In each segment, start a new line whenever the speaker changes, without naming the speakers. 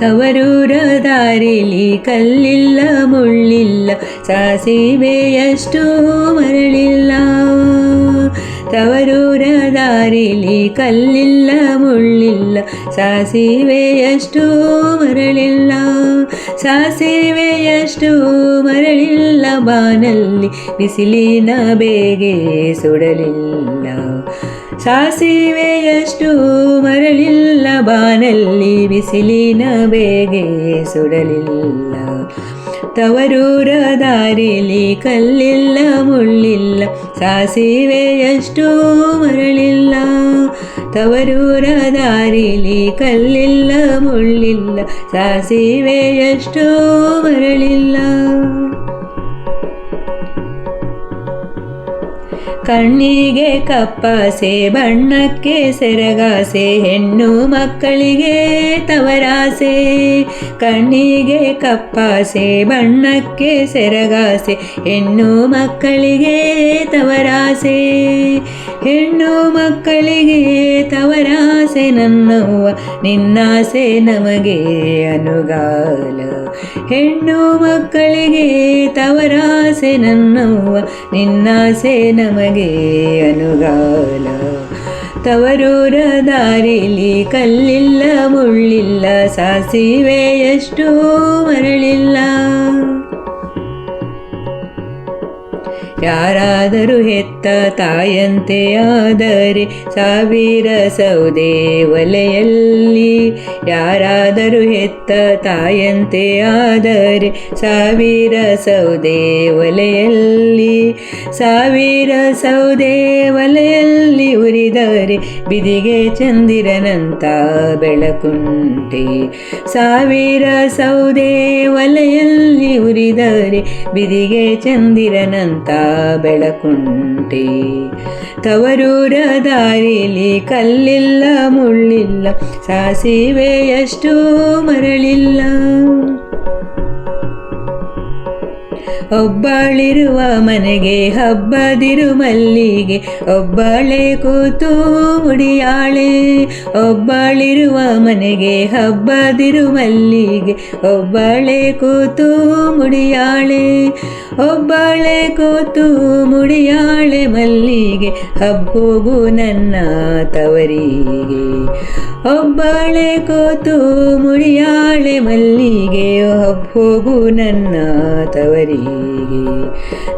ತವರೂರ ದಾರಿಲಿ ಕಲ್ಲಿಲ್ಲ, ಮುಳ್ಳಿಲ್ಲ, ಸಾಸಿವೆಯಷ್ಟು ಮರಳಿಲ್ಲ. ತವರೂರ ದಾರಿಲಿ ಕಲ್ಲಿಲ್ಲ, ಮುಳ್ಳಿಲ್ಲ, ಸಾಸಿವೆಯಷ್ಟು ಮರಳಿಲ್ಲ. ಸಾಸಿವೆಯಷ್ಟು ಮರಳಿಲ್ಲ, ಬಾನಲ್ಲಿ ಬಿಸಿಲಿನ ಬೇಗೆ ಸುಡಲಿಲ್ಲ. ಸಾಸಿವೆಯಷ್ಟು ಮರಳಿಲ್ಲ, ಬಾನಲ್ಲಿ ಬಿಸಿಲಿನ ಬೇಗೆ ಸುಡಲಿಲ್ಲ. ತವರೂರ ದಾರಿಲಿ ಕಲ್ಲಿಲ್ಲ, ಮುಳ್ಳಿಲ್ಲ, ಸಾಸಿವೆಯಷ್ಟು ಮರಳಿಲ್ಲ. ತವರೂರ ದಾರಿಲಿ ಕಲ್ಲಿಲ್ಲ, ಮುಳ್ಳಿಲ್ಲ, ಸಾಸಿವೆಯಷ್ಟು ಮರಳಿಲ್ಲ. ಕಣ್ಣಿಗೆ ಕಪ್ಪಾಸೆ, ಬಣ್ಣಕ್ಕೆ ಸೆರಗಾಸೆ, ಹೆಣ್ಣು ಮಕ್ಕಳಿಗೆ ತವರಾಸೆ. ಕಣ್ಣಿಗೆ ಕಪ್ಪಾಸೆ, ಬಣ್ಣಕ್ಕೆ ಸೆರಗಾಸೆ, ಹೆಣ್ಣು ಮಕ್ಕಳಿಗೆ ತವರಾಸೆ. ಹೆಣ್ಣು ಮಕ್ಕಳಿಗೆ ತವರಾಸೆ ನನ್ನವ್ವ ನಿನ್ನಾಸೆ ನಮಗೆ ಅನುಗಾಲ. ಹೆಣ್ಣು ಮಕ್ಕಳಿಗೆ ತವರಾಸೆ ನನ್ನವ್ವ ನಿನ್ನಾಸೆ ನಮಗೆ ಅನುಗಾಲ. ತವರೂರ ದಾರಿಲಿ ಕಲ್ಲಿಲ್ಲ, ಮುಳ್ಳಿಲ್ಲ ಸಾಸಿವೆಯಷ್ಟು ಮರಳಿಲ್ಲ. ಯಾರಾದರೂ ಹೆತ್ತ ತಾಯಂತೆ ಆದರೆ ಸಾವಿರ ಸೌದೆ ಒಲೆಯಲ್ಲಿ. ಯಾರಾದರೂ ಹೆತ್ತ ತಾಯಂತೆ ಆದರೆ ಸಾವಿರ ಸೌದೆ ಒಲೆಯಲ್ಲಿ. ಸಾವಿರ ಸೌದೆ ಒಲೆಯಲ್ಲಿ ಉರಿದರೆ ಬಿದಿಗೆ ಚಂದಿರನಂತ ಬೆಳಕುಂಟೆ. ಸಾವಿರ ಸೌದೆ ಒಲೆಯಲ್ಲಿ ಉರಿದರೆ ಬಿದಿಗೆ ಚಂದಿರನಂತ ಬೆಳಕುಂಟೆ. ತವರೂರ ದಾರಿಲಿ ಕಲ್ಲಿಲ್ಲ ಮುಳ್ಳಿಲ್ಲ ಸಾಸಿವೆಯಷ್ಟು ಮರಳಿಲ್ಲ. ಒಬ್ಬಳಿರುವ ಮನೆಗೆ ಹಬ್ಬದಿರು ಮಲ್ಲಿಗೆ. ಒಬ್ಬಳೆ ಕೂತು ಮುಡಿಯಾಳೆ, ಒಬ್ಬಳಿರುವ ಮನೆಗೆ ಹಬ್ಬದಿರು ಮಲ್ಲಿಗೆ. ಒಬ್ಬಳೆ ಕೂತು ಮುಡಿಯಾಳೆ, ಒಬ್ಬಳೆ ಕೂತು ಮುಡಿಯಾಳೆ ಮಲ್ಲಿಗೆ. ಹಬ್ಬೋಗು ನನ್ನ ತವರಿಗೆ. ಒಬ್ಬಳೆ ಕೂತು ಮುಡಿಯಾಳೆ ಮಲ್ಲಿಗೆ. ಹಬ್ಬೋಗು ನನ್ನ ತವರಿಗೆ.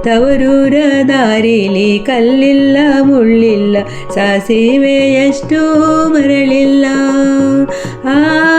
ತವರೂರ ದಾರಿಲಿ ಕಲ್ಲಿಲ್ಲ ಮುಳ್ಳಿಲ್ಲ ಸಾಸಿವೆಯಷ್ಟು ಮರಳಿಲ್ಲ ಆ ಆ ಆ